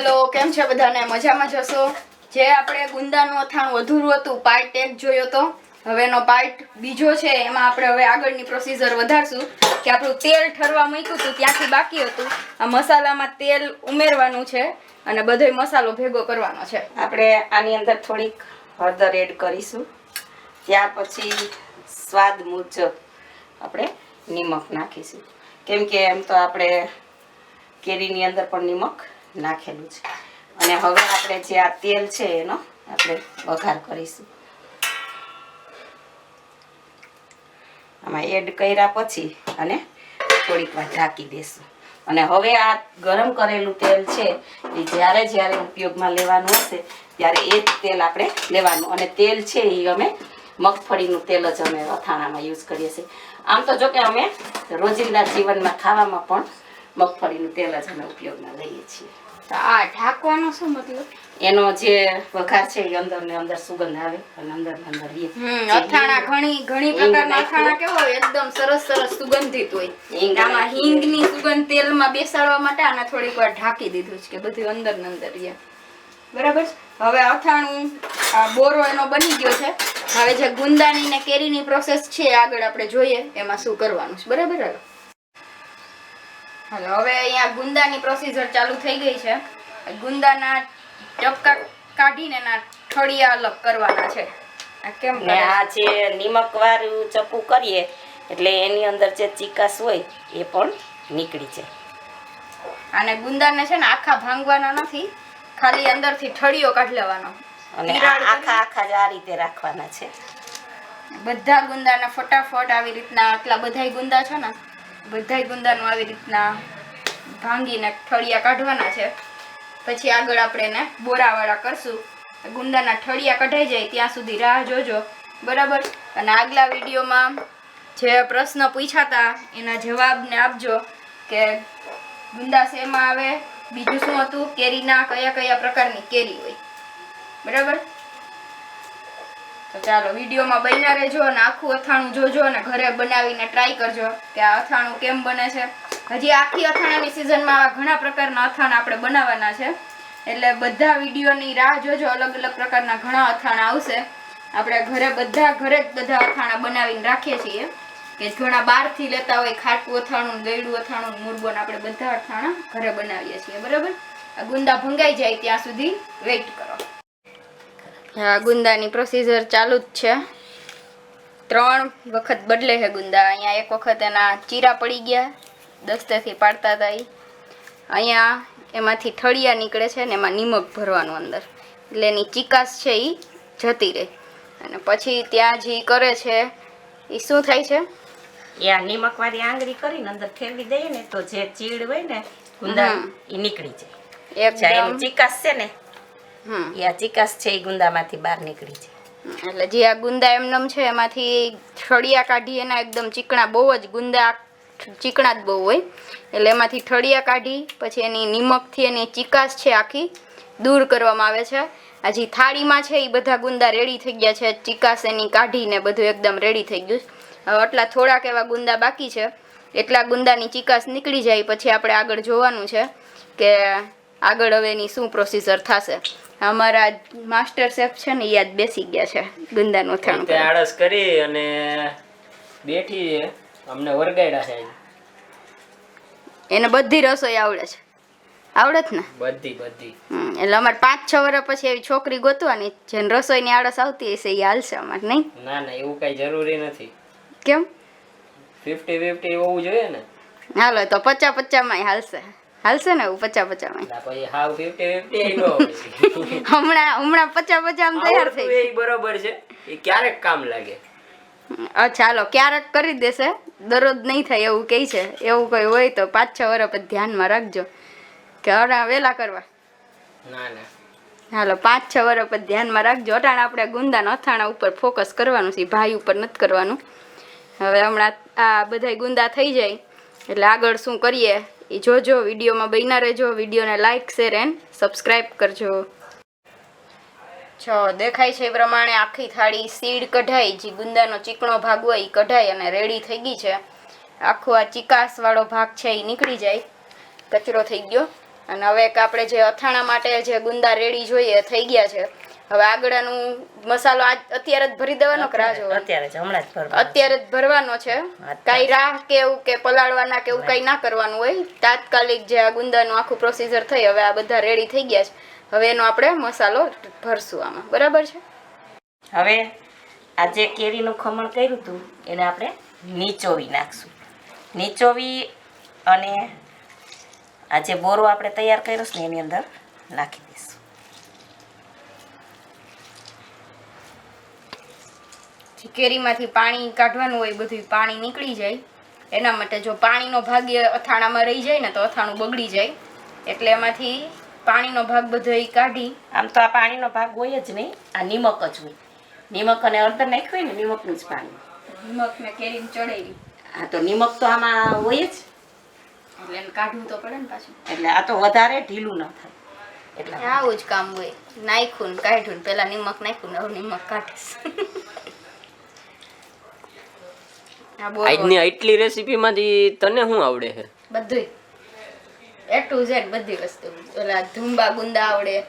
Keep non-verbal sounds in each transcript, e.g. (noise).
Hello, કેમ છે બધાને? મજામાં જશો જે આપણે ગુંદાનું અથાણું અધૂરું હતું પાર્ટ એક જોયો તો. હવેનો પાર્ટ બીજો છે, એમાં આપણે હવે આગળની પ્રોસીજર વધારશું. કે આપણું તેલ ઠરવા મૂક્યું હતું, ત્યાંથી બાકી હતું. આ મસાલામાં તેલ ઉમેરવાનું છે અને બધો મસાલો ભેગો કરવાનો છે. આપણે આની અંદર થોડીક હળદર એડ કરીશું. ત્યાર પછી સ્વાદ મુજબ આપણે નિમક નાખીશું. કેમ કે એમ તો આપણે કેરીની અંદર પણ નિમક નાખેલું છે. અને હવે આપણે જે આ તેલ છે એનો આપણે વઘાર કરીશું. આમાં એડ કર્યા પછી અને થોડીક વાર ઢાંકી દેશું. અને હવે આ ગરમ કરેલું તેલ છે, એ જ્યારે જ્યારે ઉપયોગમાં લેવાનું હશે, ત્યારે એ જ તેલ આપણે લેવાનું. અને તેલ છે એ અમે મગફળીનું તેલ જ અમે અથાણામાં યુઝ કરીએ છીએ. આમ તો જો કે અમે રોજિંદા જીવનમાં ખાવામાં પણ મગફળીનું તેલ જ અમે ઉપયોગમાં લઈએ છીએ. તો આ ઢાંકવાનો શું મતલબ? એનો જે વઘાર છે એ અંદર ને અંદર સુગંધ આવે અને અંદર ને અંદર એ અથાણા ઘણી ઘણી પ્રકારના અથાણા કેવો એકદમ સરસ સરસ સુગંધિત હોય. આમાં. હિંગની સુગંધ તેલમાં બેસાડવા માટે આને થોડીક વાર ઢાંકી દીધું છે કે બધું અંદર ને અંદર રહે. બરાબર હવે અથાણું આ બોરો એનો બની ગયો છે. હવે જે ગુંદાની ને કેરીની પ્રોસેસ છે આગળ આપણે જોઈએ એમાં શું કરવાનું છે. બરાબર હવે અહીંયા ગુંદાની પ્રોસીજર ચાલુ થઈ ગઈ છે. ગુંદાના ટપકા કાઢીને એના ઠળિયા અલગ કરવાના છે. આ કેમ ને આ જે નિમક વાળું ચપ્પુ કરીએ એટલે એની અંદર જે ચીકાશ હોય એ પણ નીકળી જાય. અને ગુંદાને છે ને આખા ભાંગવાના નથી ખાલી અંદરથી ઠળિયો કાઢી લેવાનો. અને આખા આખા જ આ રીતે રાખવાના છે. બધા ગુંદાના ફટાફટ આવી રીતના આટલા બધાય ગુંદા છે ને બધાય ગુંદાનું આવી રીતના ભાંગીને ઠળિયા કાઢવાના છે. પછી આગળ આપણે એને બોરાવાળા કરશું. ગુંદાના ઠળિયા કઢાઈ જાય ત્યાં સુધી રાહ જોજો. બરાબર? અને આગલા વિડીયોમાં જે પ્રશ્ન પૂછાતા એના જવાબને આપજો કે ગુંદા શેમાં આવે? બીજું શું હતું? કેરીના કયા કયા પ્રકારની કેરી હોય? બરાબર? તો ચાલો, વિડીયોમાં બન્યા રહેજો અને આખું અથાણું જોજો અને ઘરે બનાવીને ટ્રાય કરજો કે આ અથાણું કેમ બને છે. હજી આખી અથાણાની સિઝનમાં આવા ઘણા પ્રકારના અથાણા આપણે બનાવવાના છે. એટલે બધા વિડીયોની રાહ જોજો, અલગ અલગ પ્રકારના ઘણા અથાણા આવશે. આપણે ઘરે બધા ઘરે જ બધા અથાણા બનાવીને રાખીએ છીએ. કે ઘણા બહારથી લેતા હોય ખાટું અથાણું, ગયડું અથાણું મુરબો આપણે બધા અથાણા ઘરે બનાવીએ છીએ, બરાબર? આ ગુંદા ભંગાઈ જાય ત્યાં સુધી વેઇટ કરો. ગુંદાની પ્રોસીજર ચાલુ જ છે. ત્રણ વખત બદલે છે ગુંદા. અહીંયા એક વખત એના ચીરા પડી ગયા દસ્તેથી પાડતા હતા. અહીંયા એમાંથી ઠળિયા નીકળે છે ને એમાં નિમક ભરવાનું અંદર. એટલે એની ચિકાસ છે એ જતી રહે. અને પછી ત્યાં જે કરે છે. એ શું થાય છે? એ આ નિમક વાળી આંગળી કરીને અંદર ફેરવી દઈએ ને તો જે ચીડ હોય ને ગુંદા એ નીકળી જાય. એકદમ. એની છે ને એ આ ચીકાશ છે એ ગુંદામાંથી બહાર નીકળી છે એટલે જે આ ગુંદા એમનેમ છે એમાંથી ઠળિયા કાઢી એના એકદમ ચીકણા બહુ જ ગુંદા ચીકણા જ બહુ હોય. એટલે એમાંથી ઠળિયા કાઢી પછી એની નિમકથી એની ચીકાશ છે આખી દૂર કરવામાં આવે છે. આ જે થાળીમાં છે એ બધા ગુંદા રેડી થઈ ગયા છે. ચીકાશ એની કાઢીને બધું એકદમ રેડી થઈ ગયું. હવે આટલા થોડાક એવા ગુંદા બાકી છે. એટલા ગુંદાની ચીકાશ નીકળી જાય. પછી આપણે આગળ જોવાનું છે કે આગળ હવે એની શું પ્રોસીજર થશે. અમારા માસ્ટર શેફ છે ને યાદ બેસી ગયા છે ગુંદાનું અથાણું તે. આળસ કરી અને બેઠી છે અમને વરગાડ્યા છે એને બધી રસોઈ આવડે છે. આવડે જ ને? બધી બધી. એટલે અમારે પાંચ છ વર્ષ પછી એવી છોકરી ગોતવાની જેને રસોઈની આળસ આવતી હશે એ હાલશે અમારે નહીં? ના ના એવું કઈ જરૂરી નથી. કેમ? ફિફ્ટી ફિફ્ટી હોવું જોઈએ ને. હાલો તો પચાસ પચામાં હાલશે. હાલશે ને એવું પચા પચામાં હાવ. (laughs) હમણાં હમણાં પચા પચામાં તૈયાર થઈ બરોબર છે. એ ક્યારેક કામ લાગે. અચ્છા હાલો ક્યારેક કરી દેશે. દરરોજ નહીં થાય એવું કહે છે. એવું કંઈ હોય તો પાંચ છ વર્ષ પર ધ્યાનમાં રાખજો કે હમણાં વેલા કરવા. ના ના. હાલો પાંચ છ વર્ષ પર ધ્યાનમાં રાખજો. અટાણે આપણે ગુંદાના અથાણા ઉપર ફોકસ કરવાનું છે. ભાઈ ઉપર નથી કરવાનું. હવે હમણાં આ બધાય ગુંદા થઈ જાય. એટલે આગળ શું કરીએ? એ જોજો વિડીયોમાં બન્યા રહેજો. વિડીયોને લાઇક શેર એન્ડ સબસ્ક્રાઈબ કરજો. છો, દેખાય છે એ પ્રમાણે આખી થાળી સીડ કઢાઈ. જે ગુંદાનો ચીકણો ભાગ હોય એ કઢાઈ અને રેડી થઈ ગઈ છે. આખો આ ચિકાસવાળો ભાગ છે એ નીકળી જાય. કચરો થઈ ગયો. અને હવે આપણે જે અથાણા માટે જે ગુંદા રેડી જોઈએ થઈ ગયા છે. હવે આગળનું મસાલો આજ અત્યારે જ ભરી દેવાનો કે રાહ જોવાનો? અત્યારે જ હમણાં જ ભરવાનો અત્યારે જ ભરવાનો છે. કાંઈ રાહ કે એવું કે પલાળવાના કે એવું કાંઈ ના કરવાનું હોય? તાત્કાલિક જે આ ગુંદાનું આખું પ્રોસીજર થઈ હવે આ બધા રેડી થઈ ગયા છે. હવે એનો આપણે મસાલો ભરશું આમાં. બરાબર છે? હવે આ જે કેરીનું ખમણ કર્યું હતું એને આપણે નીચોવી નાખશું. નીચોવી અને આ જે બોરો આપણે તૈયાર કર્યો છે ને એની અંદર નાખી દઈશું. જે કેરીમાંથી પાણી કાઢવાનું હોય બધું પાણી નીકળી જાય. એના માટે જો પાણીનો ભાગ એ અથાણામાં રહી જાય ને તો અથાણું બગડી જાય. એટલે એમાંથી પાણીનો ભાગ બધો કાઢી. આમ તો આ પાણીનો ભાગ હોય જ નહીં આ નિમક જ હોય. નિમક અને અડદર નાખ્યું હોય ને નિમકનું જ પાણી. નિમક ને કેરી ચડાવી હા તો નિમક તો આમાં હોય જ. એટલે એને કાઢવું તો પડે ને પાછું. એટલે આ તો વધારે ઢીલું ન થાય. એટલે આવું જ કામ હોય. નાખ્યું ને કાઢ્યું પેલા નિમક નાખ્યું ને હવે નિમક કાઢીશ આ બોલો આજની આટલી રેસીપીમાંથી તને શું આવડે છે? બધું એ ટુ ઝેડ બધી વસ્તુ. ઓલા ધુંબા ગુંદા આવડે.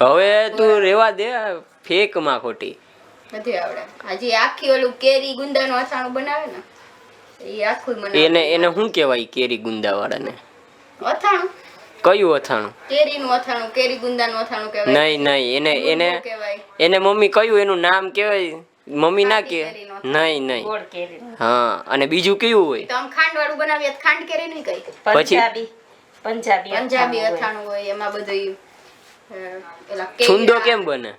હવે તું રેવા દે ફેકમાં ખોટી. બધી આવડે. હજી આખી ઓલું કેરી ગુંદાનું અથાણું બનાવે ને એ આખું બનાવે એને એને શું કહેવાય કેરી ગુંદાવાળાને? અથાણું. કયું અથાણું? કેરીનું અથાણું કેરી ગુંદાનું અથાણું કહેવાય. નહીં નહીં એને એને એને મમ્મી કયું એનું નામ કહેવાય? મમ્મી ના કે? નહીં નહીં. હા અને બીજું કેવું હોય? તો આમ ખાંડ વાળું બનાવીએ ખાંડ કેરી નહીં કઈ. પંજાબી. પંજાબી પંજાબી અથાણું હોય. એમાં બધું છુંદો કેમ બને?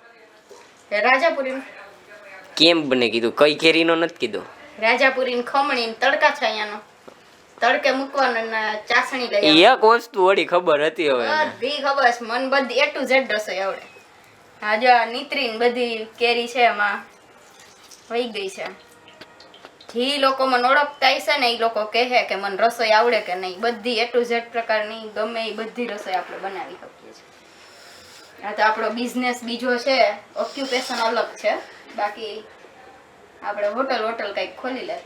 રાજાપુરી કેમ બને કીધું? કઈ કેરીનો નથી કીધું? રાજાપુરી ખમણી ને તડકા છે અહીંયાનો. તડકે મૂકવાનો ને ચાસણી લઈ એક વસ્તુ વળી ખબર હતી હવે. બધી ખબર મન બધી એ ટુ ઝેડ રસોઈ આવડે. હા જો બધી કેરી છે એમાં. વહી ગઈ છે. જે લોકો મને ઓળખતા હશે ને એ લોકો કહે કે મને રસોઈ આવડે કે નહીં. બધી એ ટુ ઝેડ પ્રકારની ગમે એ બધી રસોઈ આપણે બનાવી શકીએ છીએ. આ તો આપણો બિઝનેસ બીજો છે. ઓક્યુપેશન અલગ છે. બાકી આપણે હોટલ હોટલ કંઈક ખોલી લેત.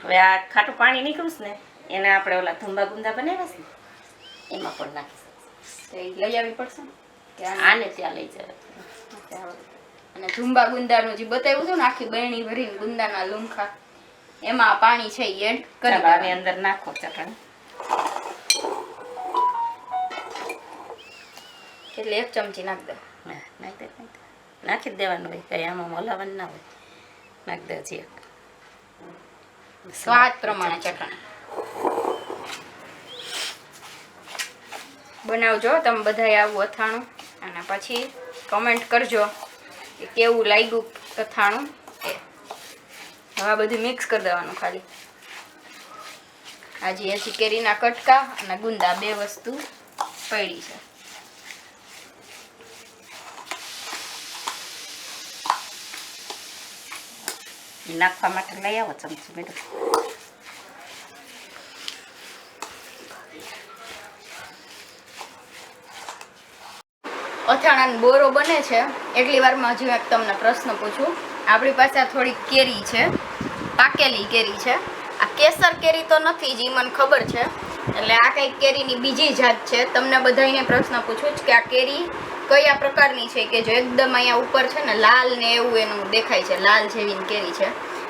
હવે આ ખાટું પાણી નીકળું ને એને આપણે ઓલા ધુંબા ગુંદા બનાવ્યા છે એમાં પણ નાખી શકીશું તો એ લઈ આવવી પડશે ને? આને આને ત્યાં લઈ જવા અને ઝુંબા ગુંદાનું જે બતાવ્યું હતું ને આખી બહેણી ભરીને ગુંદાના લુમખા એમાં પાણી છે એ એડ કરી આની અંદર નાખો ચટણી. એટલે એક ચમચી નાખ દે. નાખી દે નાખી જ દેવાનું હોય કઈ આમાં મલાવાનું ના હોય. નાખી દે હજી એક. સ્વાદ પ્રમાણે ચટણી. બનાવજો તમે બધાય આવું અથાણું. અને પછી કમેન્ટ કરજો. કેવું લાગ્યું અથાણું એ. હવે આ બધું મિક્સ કરી દેવાનું ખાલી. આજે હજી કેરીના કટકા અને ગુંદા બે વસ્તુ પડી છે. નાખવા માટે લઈ આવો ચમચી મેડમ અથાણાનો બોરો બને છે. એટલી વારમાં હજુ એક તમને પ્રશ્ન પૂછું. આપણી પાસે આ થોડી કેરી છે. પાકેલી કેરી છે. આ કેસર કેરી તો નથી જ મને ખબર છે. એટલે આ કંઈક કેરીની બીજી જાત છે. તમને બધાને પ્રશ્ન પૂછું જ કે આ કેરી કયા પ્રકારની છે કે જો એકદમ અહીંયા ઉપર છે ને લાલ ને એવું એનું દેખાય છે. લાલ જેવી કેરી છે.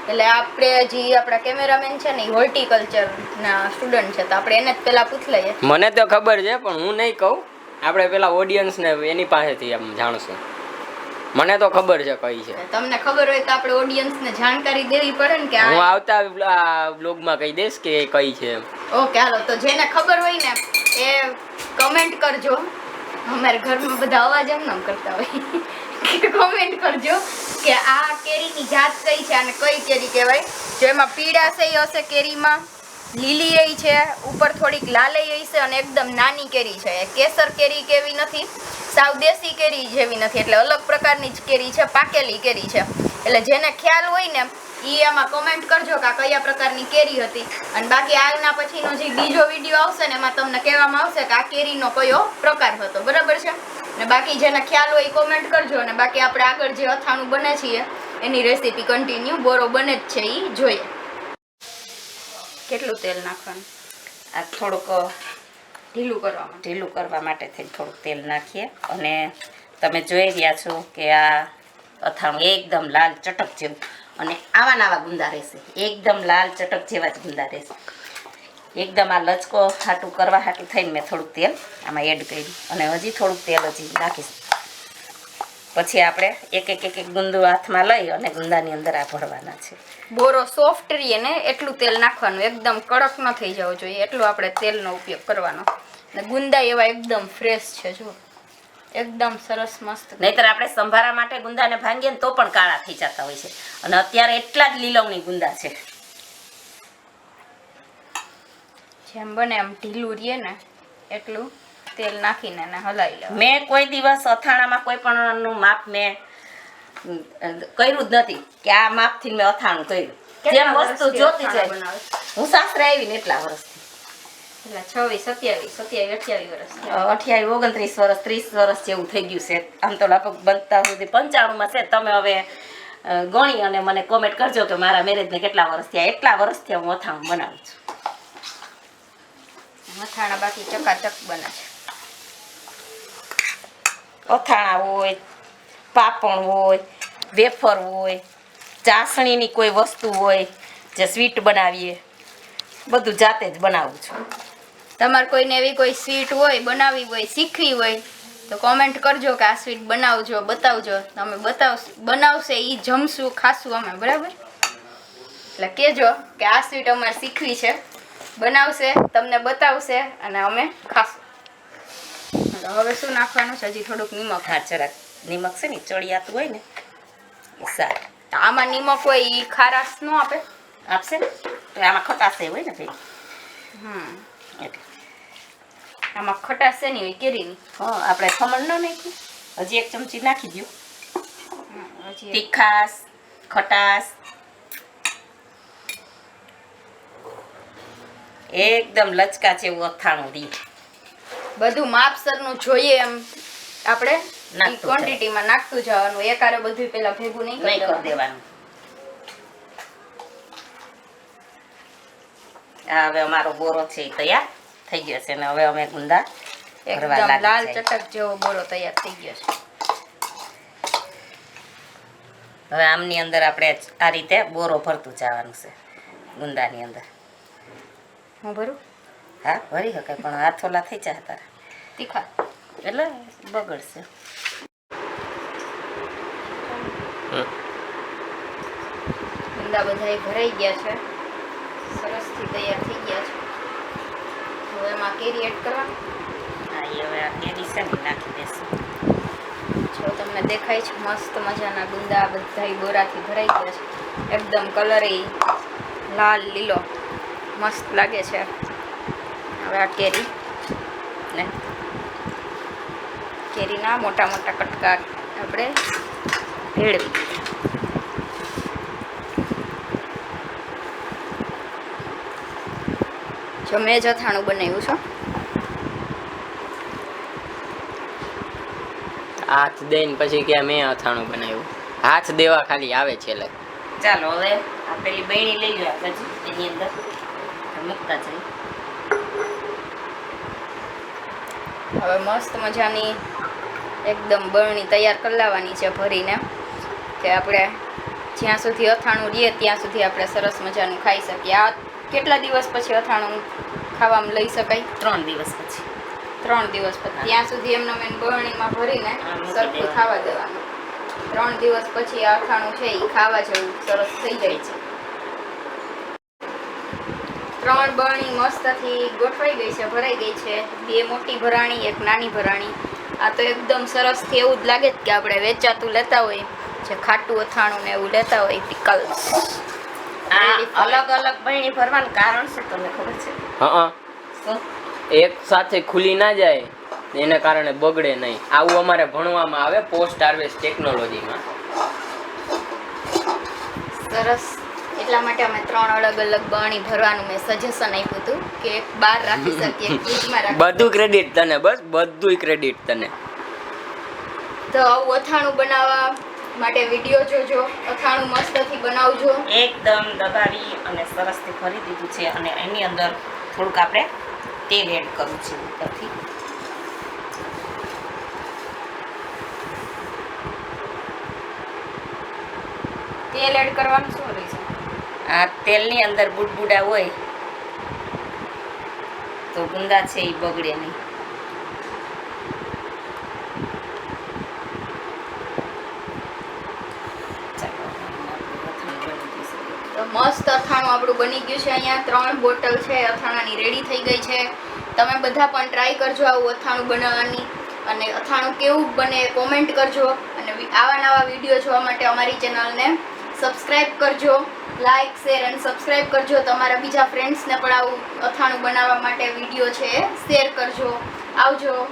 એટલે આપણે જે આપણા કેમેરામેન છે ને એ હોર્ટિકલ્ચરના સ્ટુડન્ટ છે. તો આપણે એને જ પહેલાં પૂછ લઈએ. મને તો ખબર છે, પણ હું નહીં કહું. આપણે પેલા ઓડિયન્સ ને એની પાસેથી આમ જાણશું. મને તો ખબર છે કઈ છે. તમને ખબર હોય તો આપણે ઓડિયન્સને જાણકારી દેવી પડે ને કે હું આવતા બ્લોગમાં કહી દઈશ કે કઈ છે ઓકે હાલો તો જેને ખબર હોય ને એ કમેન્ટ કરજો. અમારા ઘરમાં બધા અવાજ એમ નામ કરતા હોય. કમેન્ટ કરજો કે આ કેરીની જાત કઈ છે અને કઈ કેરી કહેવાય. જો એમાં પીળાશય હશે કેરીમાં. લીલી એ છે, ઉપર થોડીક લાલય છે અને એકદમ નાની કેરી છે. એ કેસર કેરી કેવી નથી સાવ દેશી કેરી જેવી નથી, એટલે અલગ પ્રકારની જ કેરી છે, પાકેલી કેરી છે. એટલે જેને ખ્યાલ હોય ને, ઈ એમાં કોમેન્ટ કરજો કે કયા પ્રકારની કેરી હતી. અને બાકી આના પછીનો જે બીજો વીડિયો આવશે ને, એમાં તમને કહેવામાં આવશે કે આ કેરીનો કયો પ્રકાર હતો. બરાબર છે? ને બાકી જેને ખ્યાલ હોય એ કોમેન્ટ કરજો અને બાકી આપણે આગળ જે અથાણું બને છીએ, એની રેસીપી કન્ટિન્યુ બોરો બને જ છે એ જોઈએ. કેટલું તેલ નાખવાનું? આ થોડુંક ઢીલું કરવા ઢીલું કરવા માટે થઈને થોડુંક તેલ નાખીએ અને તમે જોઈ રહ્યા છો કે આ અથાણું એકદમ લાલ ચટક જેવું અને આવા નાવા ગુંદા રહેશે. એકદમ લાલ ચટક જેવા જ ગુંદા રહેશે. એકદમ આ લચકો હાટું કરવા હાટું થઈને મેં થોડુંક તેલ આમાં એડ કર્યું અને હજી થોડુંક તેલ હજી નાખીશ. પછી આપણે એક એક એક એક ગુંદુ હાથમાં લઈ અને ગુંદાની અંદર આ ભરવાના છે. બોરો સોફ્ટ રહીએ ને એટલું તેલ નાખવાનું એકદમ કડક ન થઈ જવું જોઈએ એટલું આપણે તેલનો ઉપયોગ કરવાનો. ને ગુંદા એવા એકદમ ફ્રેશ છે જો. એકદમ સરસ મસ્ત. નહીતર આપણે સંભારા માટે ગુંદાને ભાંગીએ ને તો પણ કાળા થઈ જતા હોય છે. અને અત્યારે એટલા જ લીલવણી ગુંદા છે. જેમ બને એમ ઢીલું રહીએ ને એટલું તેલ નાખીને એને હલાવી લેવાનું. મેં કોઈ દિવસ અથાણામાં કોઈ પણ નું માપ મેં કર્યું જ નથી કે આ માપથી મેં અથાણું કર્યું. જેમ વસ્તુ જોતી જાય. હું સાસરે આવી ને એટલા વર્ષથી. છવ્વીસ સત્યાવીસ સત્યાવીસ અઠ્યાવીસ વર્ષ અઠ્યાવીસ ઓગણત્રીસ વર્ષ ત્રીસ વર્ષ જેવું થઈ ગયું છે. આમ તો લગભગ બનતા સુધી પંચાણુંમાં છે. તમે હવે ગણી અને મને કોમેન્ટ કરજો કે મારા મેરેજને કેટલા વર્ષ થયા. એટલા વર્ષથી હું અથાણું બનાવું છું. અથાણા બાકી ચકાચક બને છે. અથાણા હોય, પાપણ હોય, વેફર હોય, ચાસણીની કોઈ વસ્તુ હોય, જે સ્વીટ બનાવીએ, બધું જાતે જ બનાવું છું. તમારે કોઈને એવી કોઈ સ્વીટ હોય બનાવવી હોય, શીખવી હોય, તો કોમેન્ટ કરજો કે આ સ્વીટ બનાવજો, બતાવજો. અમે બતાવ બનાવશે એ જમશું, ખાશું અમે, બરાબર? એટલે કહેજો કે આ સ્વીટ અમારે શીખવી છે. બનાવશે, તમને બતાવશે, અને અમે ખાશું. તો હવે શું નાખવાનું છે? હજી થોડુંક નિમક હા જરાક નિમક છે ને ચડિયાતું હોય ને સારું. તો આમાં નિમક હોય એ ખારાશ ન આપે. આપશે ને? તો આમાં ખટાશે હોય ને ભાઈ? હમ. એટલે. આમાં ખટાશ છે નહીં હોય કેરીની. હા આપણે ખમણ ન નાખ્યું હજી એક ચમચી નાખી દઉં હજી તીખાશ તીખાસ ખટાશ. એકદમ લચકા જેવું અથાણું રી બધું માપસરનું જોઈએ એમ. આપણે ક્વોન્ટિટીમાં નાખતું જવાનું. એકારે બધું પેલા ભેગું નહીં કરી દેવાનું. દેવાનું. હવે અમારો બોરો છે તૈયાર થઈ ગયો છે અને હવે અમે ગુંદા એકદમ લાલ ચટક જેવો બોરો તૈયાર થઈ ગયો છે. હવે આમની અંદર આપણે આ રીતે બોરો ભરતું જવાનું છે ગુંદાની અંદર. હું ભરું? હા? ભરી શકાય પણ હાથોલા થઈ જાય તારા. તીખા. એટલે બગડશે. ગુંદા બધાય ભરાઈ ગયા છે. સરસથી તૈયાર થઈ ગયા છે. હવે એમાં કેરી એડ કરવા હા એ હવે આ કેરી છે ને નાખી દેશું. જો તમને દેખાય છે મસ્ત મજાના ગુંદા બધા બોરાથી ભરાઈ ગયા છે. એકદમ કલર લાલ લીલો. મસ્ત લાગે છે. હવે આ કેરી. ને કેરીના મોટા મોટા કટકા આપણે ભેળવી. જો મેં જ અથાણું બનાવ્યું છે. હાથ દઈને પછી કે મેં અથાણું બનાવ્યું. હાથ દેવા ખાલી આવે છે એટલે ચાલો હવે આ પેલી બહેણી લઈ લો પછી એની અંદર. મૂકતા જઈ હવે મસ્ત મજાની એકદમ બરણી તૈયાર કરી લાવવાની છે ભરીને કે આપણે જ્યાં સુધી અથાણું રહીએ ત્યાં સુધી આપણે સરસ મજાનું ખાઈ શકીએ. આ કેટલા દિવસ પછી અથાણું ખાવામાં લઈ શકાય? ત્રણ દિવસ પછી. ત્રણ દિવસ પછી. ત્યાં સુધી એમને મેં બરણીમાં ભરીને સરખું ખાવા દેવાનું. ત્રણ દિવસ પછી આ અથાણું છે એ ખાવા જેવું સરસ થઈ જાય છે. ત્રણ બરણી મસ્તથી ગોઠવાઈ ગઈ છે ભરાઈ ગઈ છે. બે મોટી ભરાણી એક નાની ભરાણી. આ તો એકદમ સરસથી એવું જ લાગે જ કે આપણે વેચાતું લેતા હોય જે ખાટું અથાણું ને એવું લેતા હોય પિકલ્સ આ અલગ અલગ બરણી ભરવાનું કારણ શું તમને ખબર છે? હા શું? એક સાથે ખુલી ના જાય એને કારણે બગડે નહીં. આવું અમારે ભણવામાં આવે પોસ્ટ હાર્વેસ્ટ ટેકનોલોજીમાં સરસ. એટલા માટે અમે ત્રણ અલગ અલગ બરણી ભરવાનું મેં સજેશન આપ્યું હતું કે બાર બહાર રાખી શકીએ રાખી બધું ક્રેડિટ તને બસ બધુંય ક્રેડિટ તને. તો આવું અથાણું બનાવવા માટે વીડિયો જોજો અથાણું મસ્તથી બનાવજો. એકદમ દબાવી અને સરસથી ભરી દીધું છે અને એની અંદર થોડુંક આપણે તેલ એડ કરું છું ઉપરથી. તેલ એડ કરવાનું આ તેલની અંદર બુડબુડા હોય, તો ગુંદા છે એ બગડે નહીં. મસ્ત અથાણું આપણું બની ગયું છે અહીંયા. ત્રણ બોટલ છે, અથાણાની રેડી થઈ ગઈ છે. તમે બધા પણ ટ્રાય કરજો આવું અથાણું બનાવવાની. અને અથાણું કેવું બને કોમેન્ટ કરજો. અને આવા નવા વીડિયો જોવા માટે અમારી ચેનલને સબસ્ક્રાઈબ કરજો. લાઇક શેર અને સબસ્ક્રાઈબ કરજો. તમારા બીજા ફ્રેન્ડ્સને પણ આવું અથાણું બનાવવા માટે વીડિયો છે. શેર કરજો. આવજો.